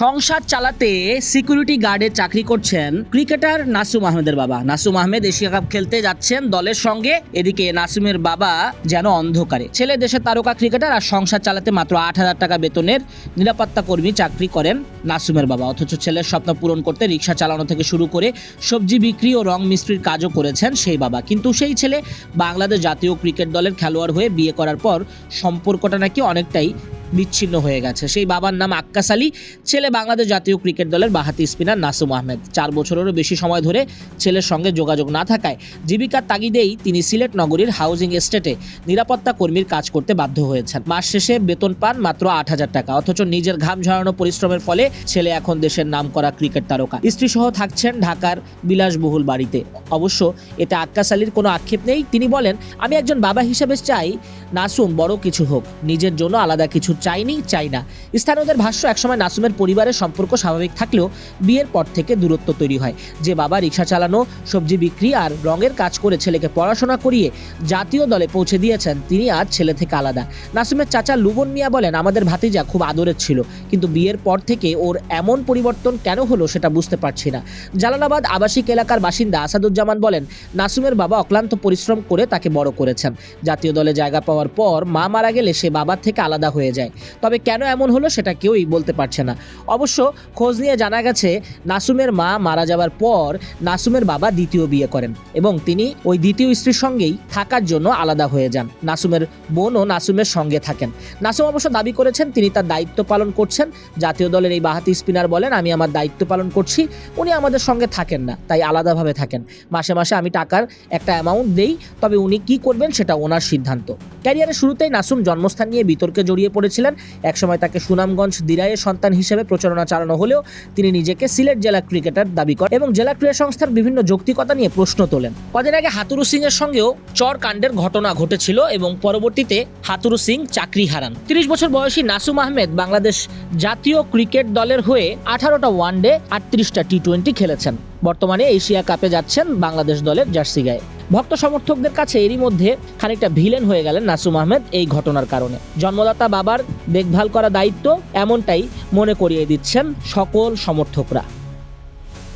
সংসার চালাতে সিকিউরিটি গার্ডে চাকরি করছেন ক্রিকেটার নাসুম আহমেদের বাবা। নাসুম আহমেদ এশিয়া কাপ খেলতে যাচ্ছেন দলের সঙ্গে। এদিকে নাসুমের বাবা যেন অন্ধকারে। ছেলে দেশের তারকা ক্রিকেটার আর সংসার চালাতে মাত্র আট হাজার টাকা বেতনের নিরাপত্তা কর্মী চাকরি করেন নাসুমের বাবা। অথচ ছেলের স্বপ্ন পূরণ করতে রিক্সা চালানো থেকে শুরু করে সবজি বিক্রি ও রং মিস্ত্রির কাজও করেছেন সেই বাবা। কিন্তু সেই ছেলে বাংলাদেশ জাতীয় ক্রিকেট দলের খেলোয়াড় হয়ে বিয়ে করার পর সম্পর্কটা নাকি অনেকটাই বিচ্ছিন্ন হয়ে গেছে। সেই বাবার নাম আক্কাস আলী, ছেলে বাংলাদেশ জাতীয় ক্রিকেট দলের বাহাতি স্পিনার নাসুম আহমেদ। চার বছরেরও বেশি সময় ধরে ছেলের সঙ্গে যোগাযোগ না থাকায় জীবিকার তাগিদেই তিনি সিলেট নগরীর হাউজিং এস্টেটে নিরাপত্তা কর্মীর কাজ করতে বাধ্য হয়েছেন। মাস শেষে বেতন পান মাত্র আট হাজার টাকা, অথচ নিজের ঘাম ঝরানো পরিশ্রমের ফলে ছেলে এখন দেশের নাম করা ক্রিকেট তারকা। স্ত্রী সহ থাকছেন ঢাকার বিলাসবহুল বাড়িতে। অবশ্য এতে আক্কাস আলীর কোনো আক্ষেপ নেই। তিনি বলেন, আমি একজন বাবা হিসেবে চাই, নাসুম বড় কিছু হোক, নিজের জন্য আলাদা কিছু চাইনি চাই না স্থানীয়দের ভাষ্য, একসময় নাসুমের পরিবারের সম্পর্ক স্বাভাবিক থাকলেও বিয়ের পর থেকে দূরত্ব তৈরি হয়। যে বাবা রিক্সা চালানো, সবজি বিক্রি আর রঙের কাজ করে ছেলেকে পড়াশোনা করিয়ে জাতীয় দলে পৌঁছে দিয়েছেন, তিনি আজ ছেলে থেকে আলাদা। নাসুমের চাচা লুবন মিয়া বলেন, আমাদের ভাতিজা খুব আদরের ছিল, কিন্তু বিয়ের পর থেকে ওর এমন পরিবর্তন কেন হলো সেটা বুঝতে পারছি না। জালালাবাদ আবাসিক এলাকার বাসিন্দা আসাদুজ্জামান বলেন, নাসুমের বাবা অক্লান্ত পরিশ্রম করে তাকে বড় করেছেন। জাতীয় দলে জায়গা পাওয়ার পর মা মারা গেলে সে বাবার থেকে আলাদা হয়ে যায়। তবে কেন এমন হলো সেটা কেউই বলতে পারছে না। অবশ্য খোঁজ নিয়ে জানা গেছে, নাসুমের মা মারা যাওয়ার পর নাসুমের বাবা দ্বিতীয় বিয়ে করেন এবং তিনি ওই দ্বিতীয় স্ত্রীর সঙ্গেই থাকার জন্য আলাদা হয়ে যান। নাসুমের বোনও নাসুমের সঙ্গে থাকেন। নাসুম অবশ্য দাবি করেছেন, তিনি তার দায়িত্ব পালন করছেন। জাতীয় দলের এই বাহাতি স্পিনার বলেন, আমি আমার দায়িত্ব পালন করছি, উনি আমাদের সঙ্গে থাকেন না, তাই আলাদাভাবে থাকেন। মাসে মাসে আমি টাকার একটা অ্যামাউন্ট দেই, তবে উনি কি করবেন সেটা ওনার সিদ্ধান্ত। ক্যারিয়ারের শুরুতেই নাসুম জন্মস্থান নিয়ে বিতর্কে জড়িয়ে পড়েছিলেন একসময় তাকে সুনামগঞ্জ দিরাইয়ের সন্তান হিসেবে প্রচারণা চালানো হলেও তিনি নিজেকে সিলেট জেলা ক্রিকেটার দাবি করেন এবং জেলা ক্রীড়া সংস্থার বিভিন্ন যৌক্তিকতা নিয়ে প্রশ্ন তোলেন। কদিন আগে হাতুরু সিং এর সঙ্গেও চর কাণ্ডের ঘটনা ঘটেছিল এবং পরবর্তীতে হাতুরু সিং চাকরি হারান। তিরিশ বছর বয়সী নাসুম আহমেদ বাংলাদেশ জাতীয় ক্রিকেট দলের হয়ে আঠারোটা ওয়ানডে আটত্রিশটা টি টোয়েন্টি খেলেছেন। বর্তমানে এশিয়া কাপে যাচ্ছেন বাংলাদেশ দলের জার্সি গায়ে। ভক্ত সমর্থকদের কাছে এরই মধ্যে খানিকটা ভিলেন হয়ে গেলেন নাসুম আহমেদ এই ঘটনার কারণে। জন্মদাতা বাবার দেখভাল করা দায়িত্ব এমনটাই মনে করিয়ে দিচ্ছেন সকল সমর্থকরা।